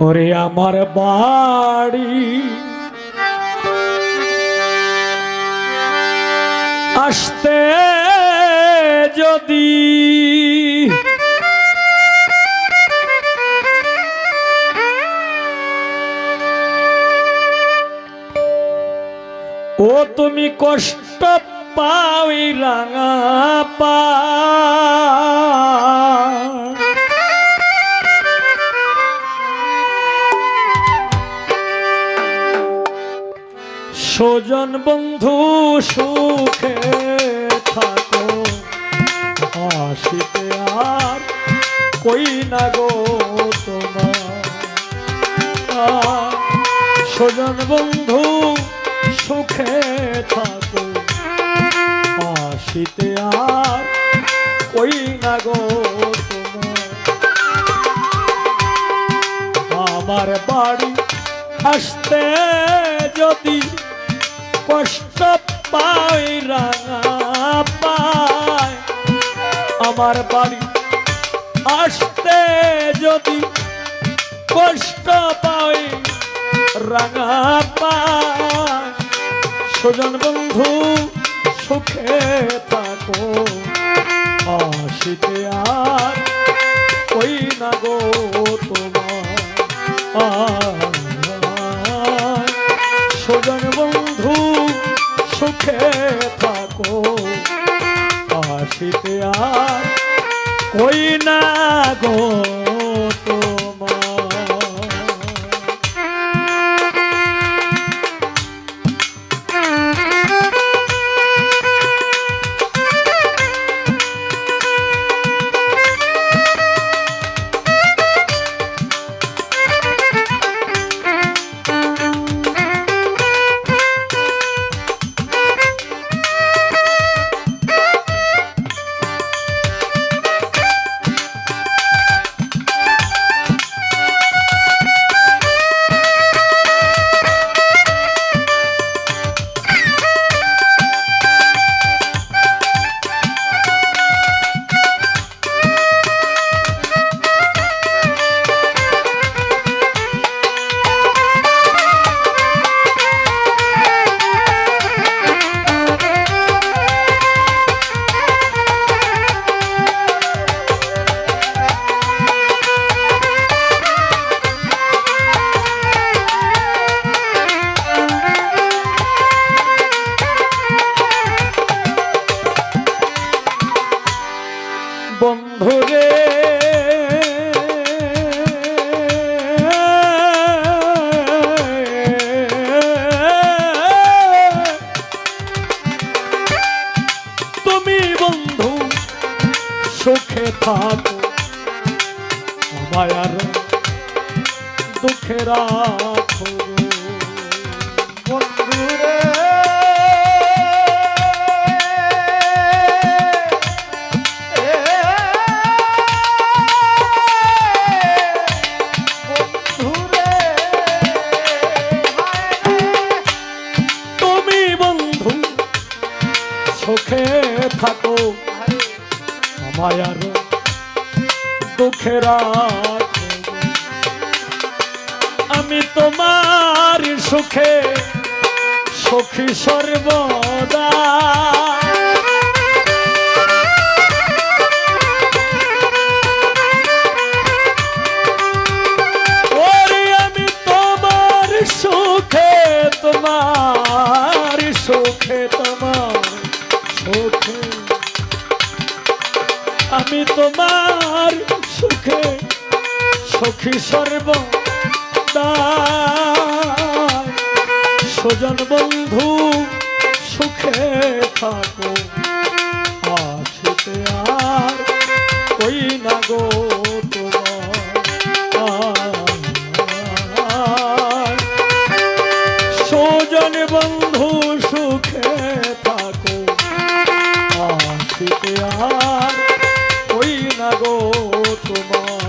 ওরে আমার বাড়ি। আসতে যদি ও তুমি কষ্ট পাওই রাঙা স্বজন বন্ধু সুখে থাকো। আসিতে আর কই না গো তোমার? আহ, স্বজন বন্ধু সুখে থাকো। আসিতে আর কই না গো তোমার? আমার বাড়ি আসতে যদি কষ্ট পাই রাঙা পায়। আমার বাড়ি আসতে যদি কষ্ট পাই রাঙা পায়। সুজন বন্ধু, সুখে থাকো। আসিতে আর কই না গো তোমার? সুজন বন্ধু সুখে থাকো। আসিতে আর কই না গো। আমায় আর দুঃখে রাখো বন্ধুরে তুমি সুখে থাকো আমায় আর দুঃখে আমি তোমার সুখে, সখী সর্বদা। আমি তোমার সুখে তোমার সুখে তোমার সুখে। আমি তোমার সুখে, সখী সর্ব সুজন বন্ধু, সুখে থাকো। আসিতে আর কই না গো তোমার? সুজন বন্ধু, সুখে থাকো। আসিতে আর কই না গো তোমার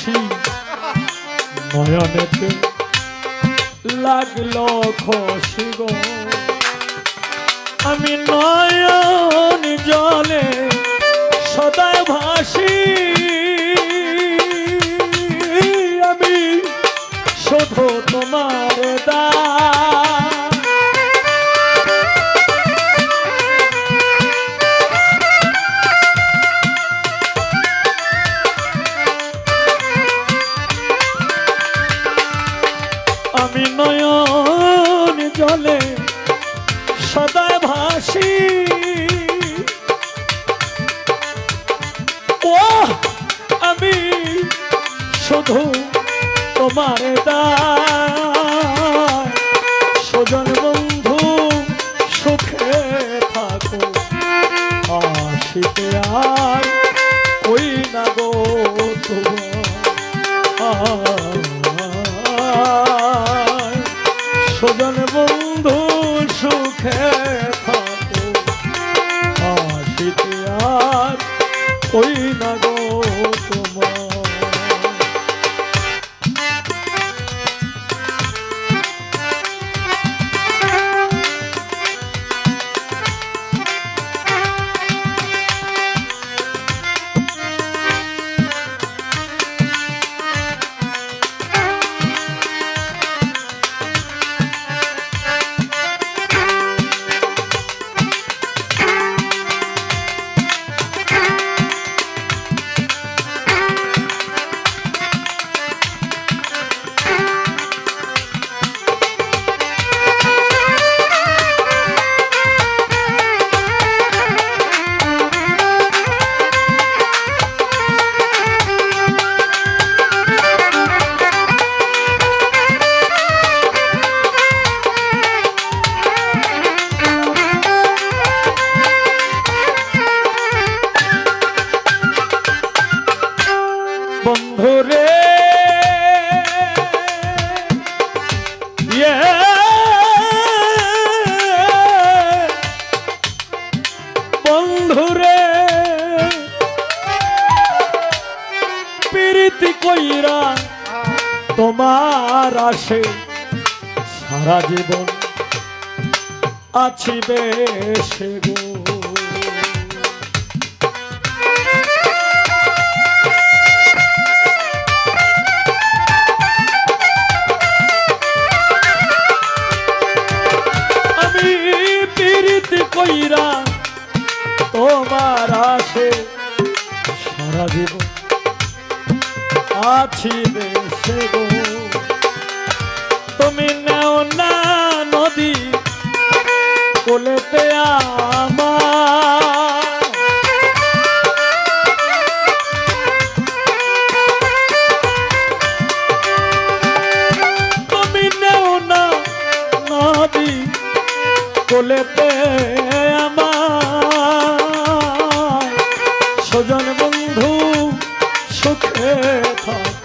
হাসি নয়নেতে লাগল খুশি গো। আমি নয়ন জলে সদায় ভাসি। আমি শুধু শুধু তোমার দায়। সজন বন্ধু, সুখে থাকো। আসিতে আর ওই না গো তোমার? সজন বন্ধু, সুখে তোমার আসে সারা জীবন আছি বেশে গো। কইরা তোমার আসে সারা জীবন আছি দেশে গো তুমি নেও না সুখে থাকে।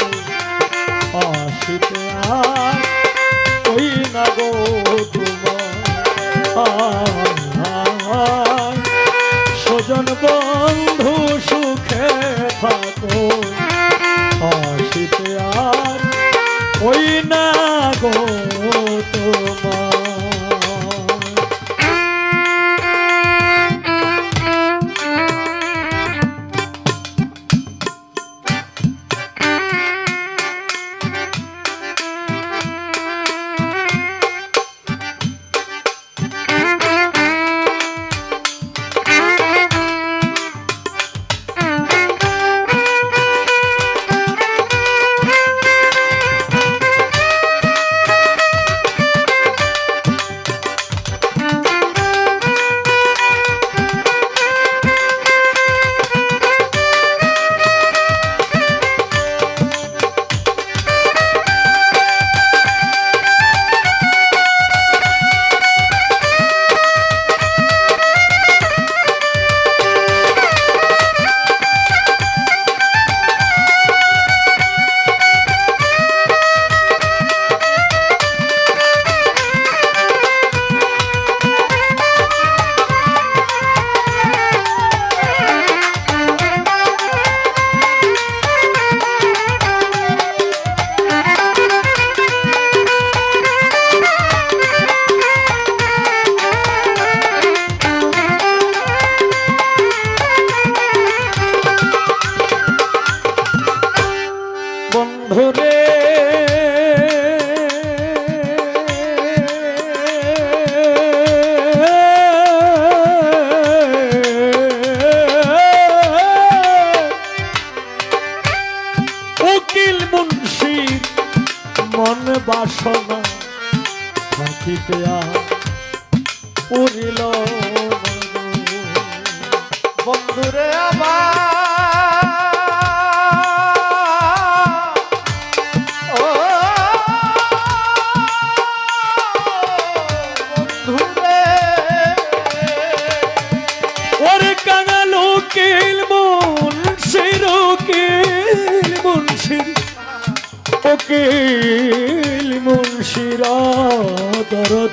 শিরা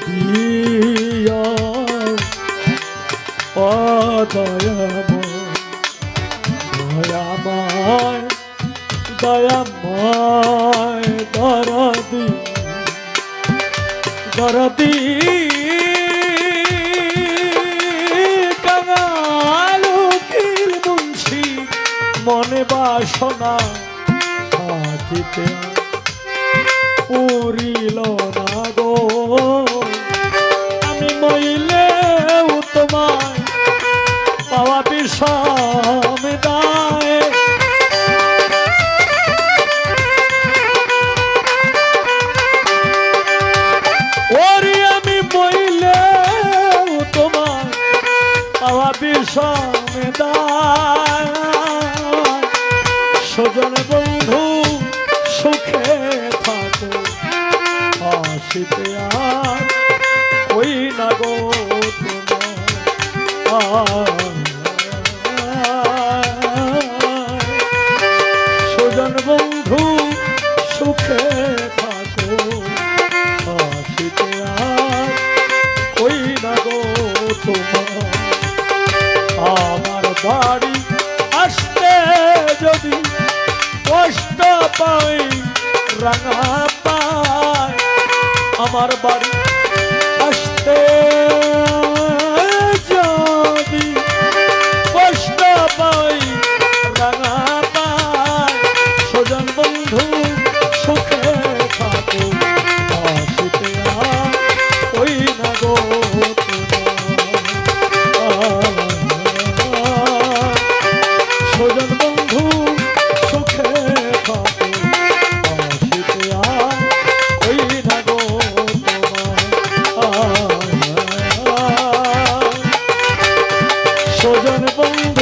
দিয়া দয়াময় দয়াময় দয়াময় দরদি। দরদি। কঙ্গালুকির মুন্সি মনে বাসনা থাকিতে পুরিল না গো। don't know. ಒಂದು